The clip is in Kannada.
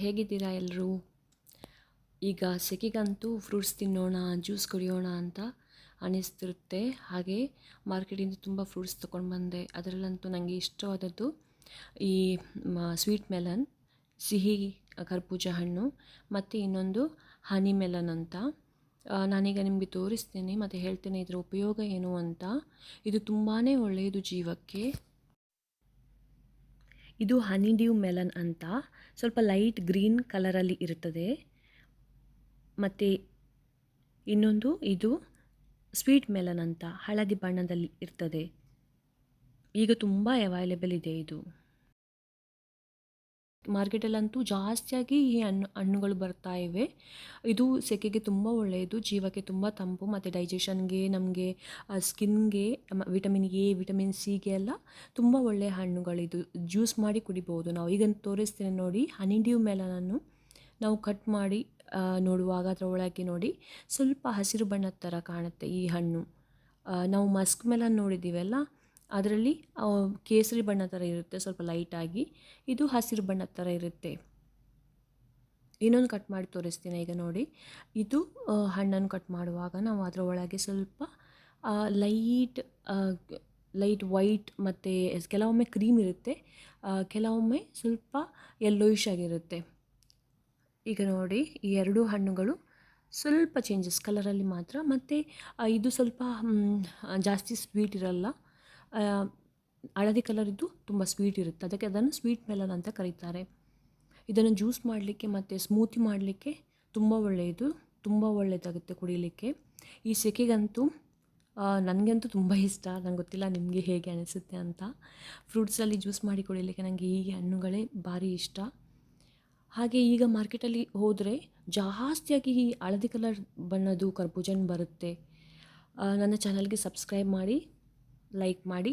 ಹೇಗಿದ್ದೀರಾ ಎಲ್ಲರೂ ಈಗ ಸೆಕೆಗಂತೂ ಫ್ರೂಟ್ಸ್ ತಿನ್ನೋಣ, ಜ್ಯೂಸ್ ಕುಡಿಯೋಣ ಅಂತ ಅನ್ನಿಸ್ತಿರುತ್ತೆ ಹಾಗೆ ಮಾರ್ಕೆಟಿಂದ ತುಂಬ ಫ್ರೂಟ್ಸ್ ತೊಗೊಂಡು ಬಂದೆ. ಅದರಲ್ಲಂತೂ ನನಗೆ ಇಷ್ಟವಾದದ್ದು ಈ ಸ್ವೀಟ್ ಮೆಲನ್, ಸಿಹಿ ಕರ್ಬೂಜ ಹಣ್ಣು, ಮತ್ತು ಇನ್ನೊಂದು ಹನಿ ಮೆಲನ್ ಅಂತ. ನಾನೀಗ ನಿಮಗೆ ತೋರಿಸ್ತೇನೆ, ಮತ್ತು ಹೇಳ್ತೇನೆ ಇದರ ಉಪಯೋಗ ಏನು ಅಂತ. ಇದು ತುಂಬಾ ಒಳ್ಳೆಯದು ಜೀವಕ್ಕೆ. ಇದು ಹನಿ ಡ್ಯೂ ಮೆಲನ್ ಅಂತ. ಸ್ವಲ್ಪ ಲೈಟ್ ಗ್ರೀನ್ ಕಲರಲ್ಲಿ ಇರುತ್ತದೆ. ಮತ್ತು ಇನ್ನೊಂದು ಇದು ಸ್ವೀಟ್ ಮೆಲನ್ ಅಂತ, ಹಳದಿ ಬಣ್ಣದಲ್ಲಿ ಇರ್ತದೆ. ಈಗ ತುಂಬ ಅವೈಲೇಬಲ್ ಇದೆ ಇದು. ಮಾರ್ಕೆಟಲ್ಲಂತೂ ಜಾಸ್ತಿಯಾಗಿ ಈ ಹಣ್ಣು, ಹಣ್ಣುಗಳು ಬರ್ತಾ ಇವೆ. ಇದು ಸೆಕೆಗೆ ತುಂಬ ಒಳ್ಳೆಯದು, ಜೀವಕ್ಕೆ ತುಂಬ ತಂಪು, ಮತ್ತು ಡೈಜೆಷನ್ಗೆ, ನಮಗೆ ಸ್ಕಿನ್ಗೆ ವಿಟಮಿನ್ ಎ, ವಿಟಮಿನ್ ಸಿಗೆ ಎಲ್ಲ ತುಂಬ ಒಳ್ಳೆಯ ಹಣ್ಣುಗಳಿದು. ಜ್ಯೂಸ್ ಮಾಡಿ ಕುಡಿಬೋದು ನಾವು. ಈಗ ತೋರಿಸ್ತೇನೆ ನೋಡಿ ಹನಿ ಡ್ಯೂ ಮೆಲನನ್ನು ನಾವು ಕಟ್ ಮಾಡಿ ನೋಡುವಾಗ ಅದರ ಒಳಗೆ ನೋಡಿ, ಸ್ವಲ್ಪ ಹಸಿರು ಬಣ್ಣದ ಥರ ಕಾಣುತ್ತೆ ಈ ಹಣ್ಣು. ನಾವು ಮಸ್ಕ್ ಮೇಲೆ ನೋಡಿದ್ದೀವಲ್ಲ ಅದರಲ್ಲಿ ಕೇಸರಿ ಬಣ್ಣ ಥರ ಇರುತ್ತೆ, ಸ್ವಲ್ಪ ಲೈಟಾಗಿ ಇದು ಹಸಿರು ಬಣ್ಣದ ಥರ ಇರುತ್ತೆ. ಇನ್ನೊಂದು ಕಟ್ ಮಾಡಿ ತೋರಿಸ್ತೀನಿ ಈಗ ನೋಡಿ. ಇದು ಹಣ್ಣನ್ನು ಕಟ್ ಮಾಡುವಾಗ ನಾವು ಅದರ ಒಳಗೆ ಸ್ವಲ್ಪ ಲೈಟ್ ಲೈಟ್ ವೈಟ್ ಮತ್ತು ಕೆಲವೊಮ್ಮೆ ಕ್ರೀಮ್ ಇರುತ್ತೆ. ಕೆಲವೊಮ್ಮೆ ಸ್ವಲ್ಪ ಯೆಲ್ಲೋಯಿಶ್ ಆಗಿರುತ್ತೆ. ಈಗ ನೋಡಿ, ಈ ಎರಡೂ ಹಣ್ಣುಗಳು ಸ್ವಲ್ಪ ಚೇಂಜಸ್ ಕಲರಲ್ಲಿ ಮಾತ್ರ. ಮತ್ತು ಇದು ಸ್ವಲ್ಪ ಜಾಸ್ತಿ ಸ್ವೀಟ್ ಇರಲ್ಲ. ಹಳದಿ ಕಲರಿದ್ದು ತುಂಬ ಸ್ವೀಟ್ ಇರುತ್ತೆ. ಅದಕ್ಕೆ ಅದನ್ನು ಸ್ವೀಟ್ ಮೆಲನ್ ಅಂತ ಕರೀತಾರೆ. ಇದನ್ನು ಜ್ಯೂಸ್ ಮಾಡಲಿಕ್ಕೆ ಮತ್ತು ಸ್ಮೂತಿ ಮಾಡಲಿಕ್ಕೆ ತುಂಬ ಒಳ್ಳೆಯದು. ತುಂಬ ಒಳ್ಳೆಯದಾಗುತ್ತೆ ಕುಡಿಯಲಿಕ್ಕೆ ಈ ಸೆಕೆಗಂತೂ ನನಗಂತೂ ತುಂಬ ಇಷ್ಟ. ನಂಗೆ ಗೊತ್ತಿಲ್ಲ ನಿಮಗೆ ಹೇಗೆ ಅನಿಸುತ್ತೆ ಅಂತ. ಫ್ರೂಟ್ಸಲ್ಲಿ ಜ್ಯೂಸ್ ಮಾಡಿ ಕುಡಿಯಲಿಕ್ಕೆ ನನಗೆ ಈ ಹಣ್ಣುಗಳೇ ಭಾರಿ ಇಷ್ಟ. ಹಾಗೆ ಈಗ ಮಾರ್ಕೆಟಲ್ಲಿ ಹೋದರೆ ಜಾಸ್ತಿಯಾಗಿ ಈ ಹಳದಿ ಕಲರ್ ಬಣ್ಣದ್ದು ಕರ್ಬೂಜನ್ ಬರುತ್ತೆ. ನನ್ನ ಚಾನಲ್ಗೆ ಸಬ್ಸ್ಕ್ರೈಬ್ ಮಾಡಿ. ಲೈಕ್ ಮಾಡಿ